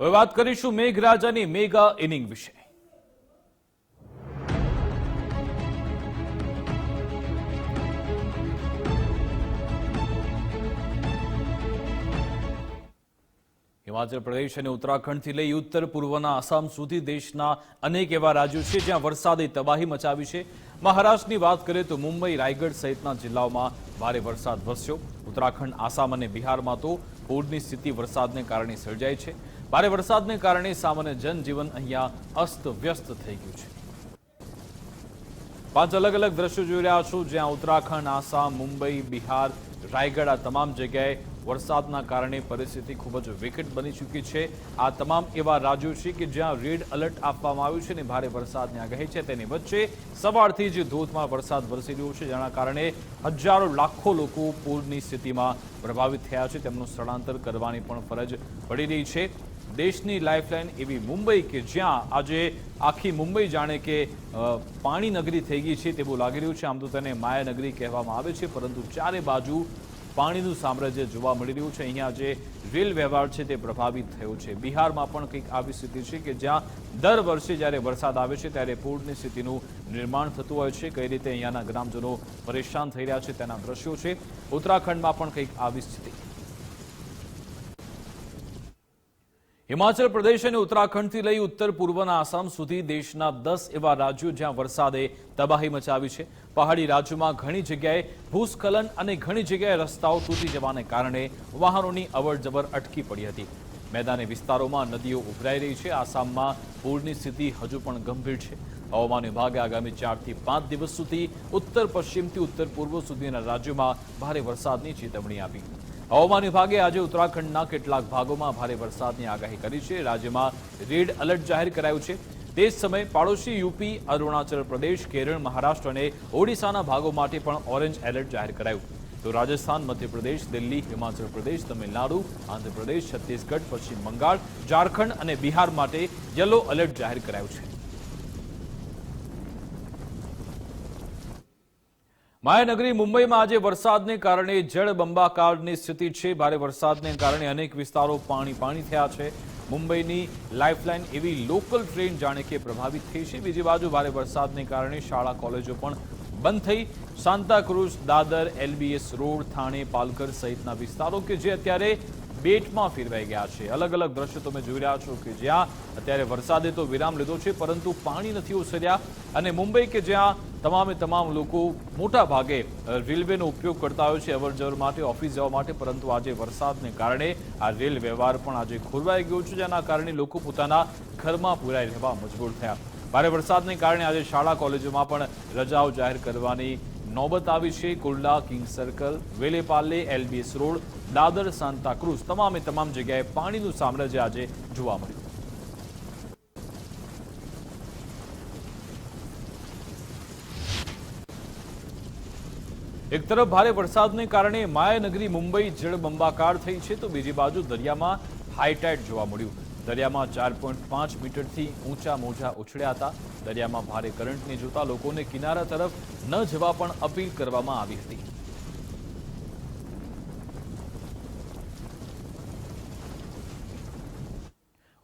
હવે વાત કરીશું મેઘરાજાની મેગા ઇનિંગ વિશે. હિમાચલ પ્રદેશ અને ઉત્તરાખંડથી લઈ ઉત્તર પૂર્વના આસામ સુધી દેશના અનેક એવા રાજ્યો છે જ્યાં વરસાદે તબાહી મચાવી છે. મહારાષ્ટ્રની વાત કરીએ તો મુંબઈ, રાયગઢ સહિતના જિલ્લાઓમાં ભારે વરસાદ વરસ્યો. ઉત્તરાખંડ, આસામ અને બિહારમાં તો પૂરની સ્થિતિ વરસાદને કારણે સર્જાઈ છે. ભારે વરસાદને કારણે સામાન્ય જનજીવન અહીંયા અસ્ત વ્યસ્ત થઈ ગયું છે. પાંચ અલગ અલગ દ્રશ્યો જોઈ રહ્યા છો, જ્યાં ઉત્તરાખંડ, આસામ, મુંબઈ, બિહાર, રાયગઢ, આ તમામ જગ્યાએ વરસાદના કારણે પરિસ્થિતિ ખૂબ જ વિકટ બની ચૂકી છે. આ તમામ એવા રાજ્યો છે કે જ્યાં રેડ એલર્ટ આપવામાં આવ્યું છે અને ભારે વરસાદની આગાહી છે. તેની વચ્ચે સવારથી જ ધોધમાર વરસાદ વરસી રહ્યો છે, જેના કારણે હજારો લાખો લોકો પૂરની સ્થિતિમાં પ્રભાવિત થયા છે. તેમનું સ્થળાંતર કરવાની પણ ફરજ પડી રહી છે. દેશની લાઇફલાઇન એવી મુંબઈ કે જ્યાં આજે આખી મુંબઈ જાણે કે પાણી નગરી થઈ ગઈ છે તેવું લાગી રહ્યું છે. આમ તો તેને માયા નગરી કહેવામાં આવે છે, પરંતુ ચારે બાજુ પાણીનું સામ્રાજ્ય જોવા મળી રહ્યું છે. અહીંયા જે રેલ વ્યવહાર છે તે પ્રભાવિત થયો છે. બિહારમાં પણ કંઈક આવી સ્થિતિ છે કે જ્યાં દર વર્ષે જ્યારે વરસાદ આવે છે ત્યારે પૂરની સ્થિતિનું નિર્માણ થતું હોય છે. કઈ રીતે અહીંયાના ગ્રામજનો પરેશાન થઈ રહ્યા છે તેના દ્રશ્યો છે. ઉત્તરાખંડમાં પણ કંઈક આવી સ્થિતિ. હિમાચલ પ્રદેશ અને ઉત્તરાખંડથી લઈ ઉત્તર પૂર્વના આસામ સુધી દેશના દસ એવા રાજ્યો જ્યાં વરસાદે તબાહી મચાવી છે. પહાડી રાજ્યોમાં ઘણી જગ્યાએ ભૂસ્ખલન અને ઘણી જગ્યાએ રસ્તાઓ તૂટી જવાને કારણે વાહનોની અવરજવર અટકી પડી હતી. મેદાની વિસ્તારોમાં નદીઓ ઉભરાઈ રહી છે. આસામમાં પૂરની સ્થિતિ હજુ પણ ગંભીર છે. હવામાન વિભાગે આગામી ચારથી પાંચ દિવસ સુધી ઉત્તર પશ્ચિમથી ઉત્તર પૂર્વ સુધીના રાજ્યોમાં ભારે વરસાદની ચેતવણી આપી. હવામાન વિભાગે આજે ઉત્તરાખંડના કેટલાક ભાગોમાં ભારે વરસાદની આગાહી કરી છે. રાજ્યમાં રેડ એલર્ટ જાહેર કરાયું છે. તે જ સમયે પાડોશી યુપી, અરુણાચલ પ્રદેશ, કેરળ, મહારાષ્ટ્ર અને ઓડિશાના ભાગો માટે પણ ઓરેન્જ એલર્ટ જાહેર કરાયું. તો રાજસ્થાન, મધ્યપ્રદેશ, દિલ્હી, હિમાચલ પ્રદેશ, તમિલનાડુ, આંધ્રપ્રદેશ, છત્તીસગઢ, પશ્ચિમ બંગાળ, ઝારખંડ અને બિહાર માટે યલો એલર્ટ જાહેર કરાયું છે. માયાનગરી મુંબઈમાં આજે વરસાદને કારણે જળબંબાકારની સ્થિતિ છે. ભારે વરસાદને કારણે અનેક વિસ્તારો પાણી પાણી થયા છે. મુંબઈની લાઇફલાઇન એવી લોકલ ટ્રેન જાણે કે પ્રભાવિત થઈ છે. બીજી બાજુ ભારે વરસાદને કારણે શાળા, કોલેજો પણ બંધ થઈ. સાંતાક્રુઝ દાદર, એલબીએસ રોડ, થાણે, પાલઘર સહિતના વિસ્તારો કે જે અત્યારે બેટમાં ફેરવાઈ ગયા છે. અલગ અલગ દ્રશ્યો તમે જોઈ રહ્યા છો કે જ્યાં અત્યારે વરસાદે તો વિરામ લીધો છે, પરંતુ પાણી નથી ઓસર્યા. અને મુંબઈ કે જ્યાં તમામે તમામ લોકો મોટા ભાગે રેલવેનો ઉપયોગ કરતા હોય છે અવરજવર માટે, ઓફિસ જવા માટે, પરંતુ આજે વરસાદને કારણે આ રેલ વ્યવહાર પણ આજે ખોરવાઈ ગયો છે, જેના કારણે લોકો પોતાના ઘરમાં પુરાઈ રહેવા મજબૂર થયા. ભારે વરસાદને કારણે આજે શાળા, કોલેજોમાં પણ રજાઓ જાહેર કરવાની નોબત આવી છે. Kurla, King Circle Vile Parle LBS road, Dadar Santacruz તમામે તમામ જગ્યાએ પાણીનું સામ્રાજ્ય આજે જોવા મળ્યું. એક તરફ ભારે વરસાદને કારણે માયાનગરી મુંબઈ જળબંબાકાર થઈ છે તો બીજી બાજુ દરિયામાં હાઈટાઇડ જોવા મળ્યું. દરિયામાં ચાર પોઈન્ટ પાંચ મીટરથી ઊંચા મોજા ઉછળ્યા હતા. દરિયામાં ભારે કરંટને જોતા લોકોને કિનારા તરફ ન જવા પણ અપીલ કરવામાં આવી હતી.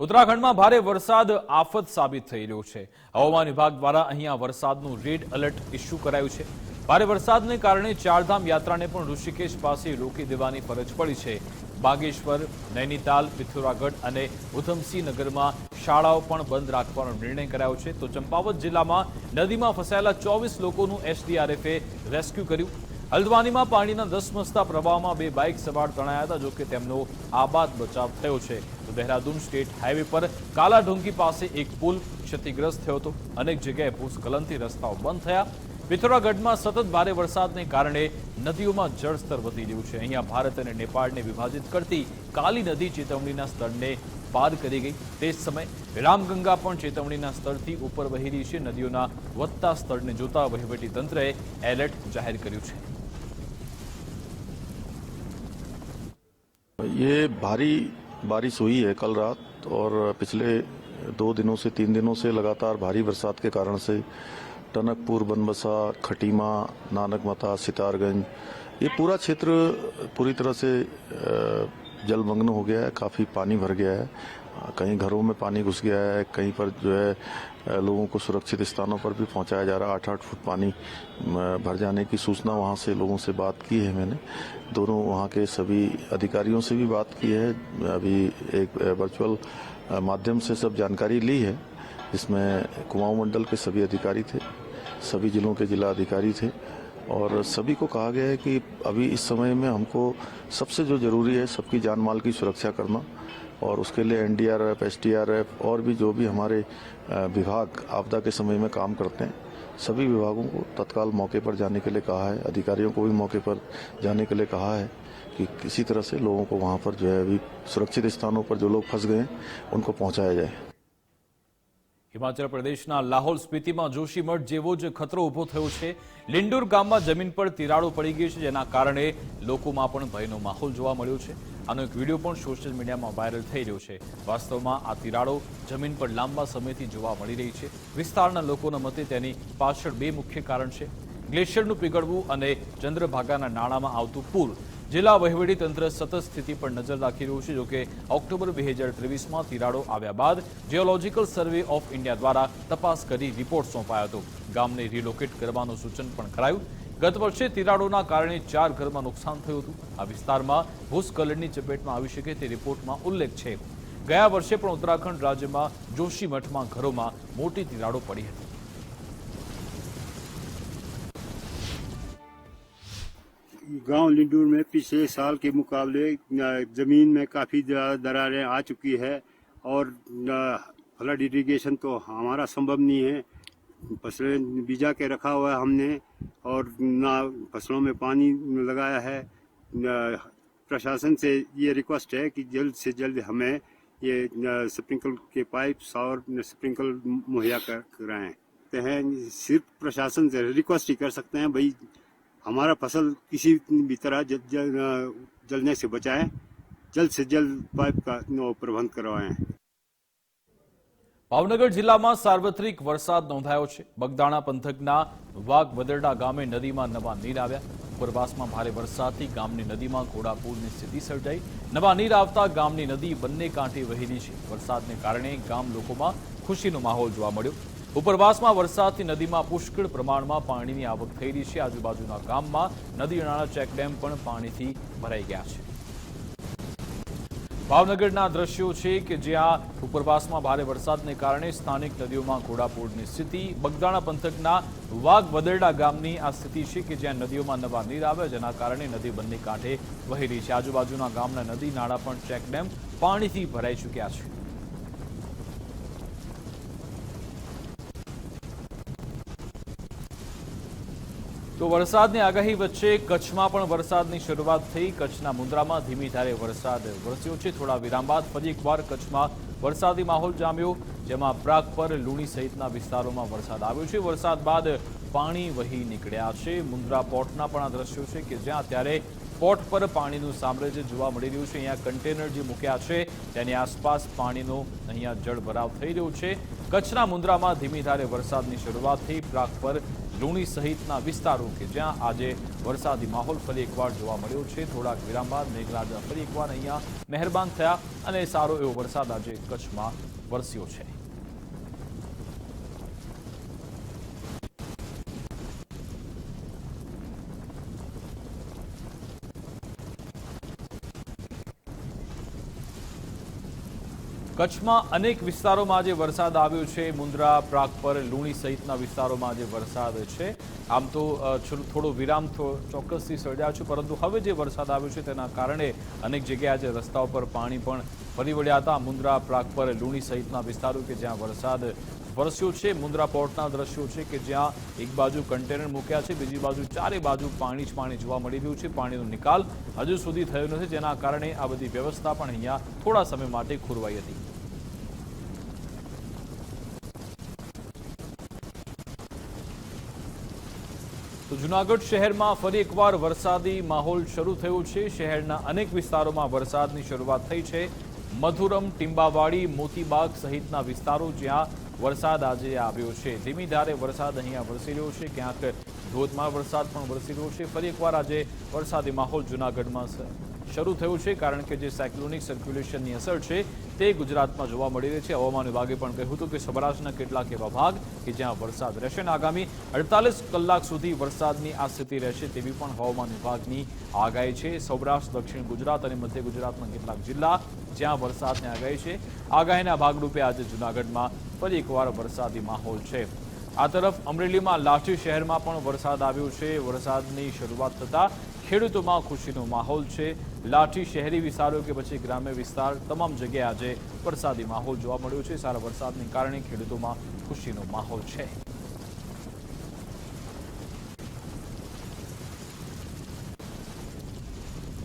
ઉત્તરાખંડમાં ભારે વરસાદ આફત સાબિત થઈ રહ્યો છે. હવામાન વિભાગ દ્વારા અહીંયા વરસાદનું રેડ એલર્ટ ઇસ્યુ કરાયું છે. ભારે વરસાદને કારણે ચારધામ યાત્રાને પણ ઋષિકેશ પાસે રોકી દેવાની ફરજ પડી છે. બાગેશ્વર, નૈનીતાલ, પિથોરાગઢ અને ઉધમસિંહ નગરમાં શાળાઓ પણ બંધ રાખવાનો નિર્ણય કરાયો છે. તો ચંપાવત જિલ્લામાં નદીમાં ફસાયેલા ચોવીસ લોકોનું એસડીઆરએફે રેસ્ક્યુ કર્યું. હલ્દવાનીમાં પાણીના ધસમસતા પ્રવાહમાં બે બાઇક સવાર તણાયા હતા, જોકે તેમનો આબાદ બચાવ થયો છે. તો દહેરાદૂન સ્ટેટ હાઈવે પર કાલાઢોંગી પાસે એક પુલ ક્ષતિગ્રસ્ત થયો હતો. અનેક જગ્યાએ ભૂસ્ખલનથી રસ્તાઓ બંધ થયા. પિથોરાગઢમાં સતત ભારે વરસાદને કારણે નદીઓમાં જળસ્તર વધી રહ્યું છે અહીંયા ભારત અને નેપાળને વિભાજિત કરતી કાલી નદી ચેતવણીના સ્તરને પાર કરી ગઈ તે જ સમયે રામગંગા પણ ચેતવણીના સ્તરથી ઉપર વહી રહી છે નદીઓના વધતા સ્તરને જોતા વહીવટી તંત્રએ એલર્ટ જાહેર કર્યું છે ये भारी बारिश हुई है कल रात और पिछले दो दिनों से तीन दिनों से लगातार भारी बरसात के कारण से टनकपुर, बनबसा, खटीमा नानक माता सितारगंज, ये पूरा क्षेत्र पूरी तरह से जलमग्न हो गया है, काफ़ी पानी भर गया है। कहीं घरों में पानी घुस गया है, कहीं पर जो है लोगों को सुरक्षित स्थानों पर भी पहुँचाया जा रहा है। आठ आठ फुट पानी भर जाने की सूचना वहाँ से लोगों से बात की है मैंने। दोनों वहाँ के सभी अधिकारियों से भी बात की है। अभी एक वर्चुअल माध्यम से सब जानकारी ली है इसमें कुमाऊं मंडल के सभी अधिकारी थे। सभी जिलों के जिला अधिकारी थे और सभी को कहा गया है कि अभी इस समय में हमको सबसे जो ज़रूरी है सबकी जान माल की सुरक्षा करना और उसके लिए एनडीआरएफ एसडीआरएफ और भी जो भी हमारे विभाग आपदा के समय में काम करते हैं, सभी विभागों को तत्काल मौके पर जाने के लिए कहा है, अधिकारियों को भी मौके पर जाने के लिए कहा है कि किसी तरह से लोगों को वहाँ पर जो है अभी सुरक्षित स्थानों पर जो लोग फंस गए हैं, उनको पहुँचाया जाए। હિમાચલ પ્રદેશના લાહોલ સ્પીતિમાં જોશીમઠ જેવો જ ખતરો ઊભો થયો છે. લિંડુર ગામમાં જમીન પર તિરાડો પડી ગઈ છે, જેના કારણે લોકોમાં પણ ભયનો માહોલ જોવા મળ્યો છે. આનો એક વીડિયો પણ સોશિયલ મીડિયામાં વાયરલ થઈ રહ્યો છે. વાસ્તવમાં આ તિરાડો જમીન પર લાંબા સમયથી જોવા મળી રહી છે. વિસ્તારના લોકોના મતે તેની પાછળ બે મુખ્ય કારણ છે. ગ્લેશિયરનું પીગળવું અને ચંદ્રભાગાના નાણાંમાં આવતું પૂર. જિલ્લા વહીવટી તંત્ર સતત સ્થિતિ પર નજર રાખી રહ્યું છે જોકે ઓક્ટોબર બે હજાર ત્રેવીસમાં તિરાડો આવ્યા બાદ જીઓલોજીકલ સર્વે ઓફ ઇન્ડિયા દ્વારા તપાસ કરી રિપોર્ટ સોંપાયો હતો. ગામને રિલોકેટ કરવાનું સૂચન પણ કરાયું. ગત વર્ષે તિરાડોના કારણે ચાર ઘરમાં નુકસાન થયું હતું. આ વિસ્તારમાં ભૂસ્ખલનની ચપેટમાં આવી શકે તે રિપોર્ટમાં ઉલ્લેખ છે. ગયા વર્ષે પણ ઉત્તરાખંડ રાજ્યમાં જોશીમઠમાં ઘરોમાં મોટી તિરાડો પડી હતી. गाँव लिंडूर में पिछले साल के मुकाबले ज़मीन में काफ़ी दरारें आ चुकी है और फ्लड इरीगेशन तो हमारा संभव नहीं है। फ़सलें बीजा के रखा हुआ है हमने और ना फ़सलों में पानी लगाया है। प्रशासन से ये रिक्वेस्ट है कि जल्द से जल्द हमें ये स्प्रिंकल के पाइप्स और स्प्रिंकल मुहैया कर, कराएँ। ते हैं, सिर्फ़ प्रशासन से रिक्वेस्ट ही कर सकते हैं, भाई हमारा फसल किसी भी तरह जल, जल, जलने से बचाएं जल्द से जल्द पाइप का नो प्रबंध करवाएं ભાવનગર જિલ્લામાં સાર્વત્રિક વરસાદ નોંધાયો છે બગદાણા પંથકના વાઘ વદરડા ગામે નદીમાં નવા નીર આવ્યા ઉપરવાસમાં ભારે વરસાદથી ગામની નદીમાં ઘોડાપૂરની સ્થિતિ સર્જાઈ નવા નીર આવતા ગામની નદી બંને કાંઠે વહેલી છે વરસાદને કારણે ગામ લોકોમાં ખુશીનો માહોલ જોવા મળ્યો ઉપરવાસમાં વરસાદથી નદીમાં પુષ્કળ પ્રમાણમાં પાણીની આવક થઈ રહી છે. આજુબાજુના ગામમાં નદી નાળા ચેકડેમ પણ પાણીથી ભરાઈ ગયા છે. ભાવનગરના દ્રશ્યો છે કે જ્યાં ઉપરવાસમાં ભારે વરસાદને કારણે સ્થાનિક નદીઓમાં ઘોડાપૂરની સ્થિતિ. બગદાણા પંથકના વાઘ વદરડા ગામની આ સ્થિતિ છે કે જ્યાં નદીઓમાં નવા નીર આવે જેના કારણે નદી બંને કાંઠે વહી રહી છે. આજુબાજુના ગામના નદી નાળા પણ ચેકડેમ પાણીથી ભરાઈ ચૂક્યા છે. તો વરસાદની આગાહી વચ્ચે કચ્છમાં પણ વરસાદની શરૂઆત થઈ. કચ્છના મુન્દ્રામાં ધીમી ધારે વરસાદ વરસ્યો છે. થોડા વિરામ બાદ ફરી એકવાર કચ્છમાં વરસાદી માહોલ જામ્યો, જેમાં પ્રાગ પર લુણી સહિતના વિસ્તારોમાં વરસાદ આવ્યો છે. વરસાદ બાદ પાણી વહી નીકળ્યા છે. મુન્દ્રા પોર્ટના પણ આ દ્રશ્યો છે કે જ્યાં અત્યારે પોર્ટ પર પાણીનું સામ્રાજ્ય જોવા મળી રહ્યું છે. અહીંયા કન્ટેનર જે મૂક્યા છે, તેની આસપાસ પાણીનો અહીંયા જળભરાવ થઈ રહ્યો છે. કચ્છના મુન્દ્રામાં ધીમી ધારે વરસાદની શરૂઆત થઈ. પ્રાગ પર લુણી સહિતના વિસ્તારો કે જ્યાં આજે વરસાદી માહોલ ફરી એકવાર જોવા મળ્યો છે. થોડાક વિરામ બાદ મેઘરાજા ફરી એકવાર અહીંયા મહેરબાન થયા અને સારો એવો વરસાદ આજે કચ્છમાં વરસ્યો છે. કચ્છમાં અનેક વિસ્તારોમાં આજે વરસાદ આવ્યો છે. મુન્દ્રા પ્રાગપર લુણી સહિતના વિસ્તારોમાં આજે વરસાદ છે. આમ તો થોડો વિરામ ચોક્કસથી સર્જાયો છે, પરંતુ હવે જે વરસાદ આવ્યો છે તેના કારણે અનેક જગ્યાએ આજે રસ્તાઓ પર પાણી પણ ફરી વળ્યા હતા. મુન્દ્રા પ્રાગપર લુણી સહિતના વિસ્તારો કે જ્યાં વરસાદ વરસ્યો છે. મુન્દ્રા પોર્ટના દ્રશ્યો છે કે જ્યાં એક બાજુ કન્ટેનર મૂક્યા છે, બીજી બાજુ ચારે બાજુ પાણી જ પાણી જોવા મળી રહ્યું છે. પાણીનો નિકાલ હજુ સુધી થયો નથી, જેના કારણે આ બધી વ્યવસ્થા પણ અહીંયા થોડા સમય માટે ખોરવાઈ હતી. તો જુનાગઢ શહેરમાં ફરી એકવાર વરસાદી માહોલ શરૂ થયો છે. શહેરના અનેક વિસ્તારોમાં વરસાદની શરૂઆત થઈ છે. મધુરમ, ટીંબાવાડી, મોતીબાગ સહિતના વિસ્તારો જ્યાં વરસાદ આજે આવ્યો છે. ધીમી ધારે વરસાદ અહીંયા વરસી રહ્યો છે. ક્યાંક ધોધમાર વરસાદ પણ વરસી રહ્યો છે. ફરી એકવાર આજે વરસાદી માહોલ જુનાગઢમાં શરૂ થયું છે કારણ કે જે સાયક્લોનિક સર્ક્યુલેશનની અસર છે તે ગુજરાતમાં જોવા મળી રહી છે. હવામાન વિભાગે પણ કહ્યું હતું કે સૌરાષ્ટ્રના કેટલાક એવા ભાગ કે જ્યાં વરસાદ રહેશે અને આગામી અડતાલીસ કલાક સુધી વરસાદની આ સ્થિતિ રહેશે તેવી પણ હવામાન વિભાગની આગાહી છે. સૌરાષ્ટ્ર, દક્ષિણ ગુજરાત અને મધ્ય ગુજરાતના કેટલાક જિલ્લા જ્યાં વરસાદની આગાહી છે. આગાહીના ભાગરૂપે આજે જૂનાગઢમાં ફરી એકવાર વરસાદી માહોલ છે. આ તરફ અમરેલીમાં લાઠી શહેરમાં પણ વરસાદ આવ્યો છે. વરસાદની શરૂઆત થતાં ખેડૂતોમાં ખુશીનો માહોલ છે. લાઠી શહેરી વિસ્તારો કે પછી ગ્રામ્ય વિસ્તાર, તમામ જગ્યાએ આજે વરસાદી માહોલ જોવા મળ્યો છે. સારા વરસાદને કારણે ખેડૂતોમાં ખુશીનો માહોલ છે.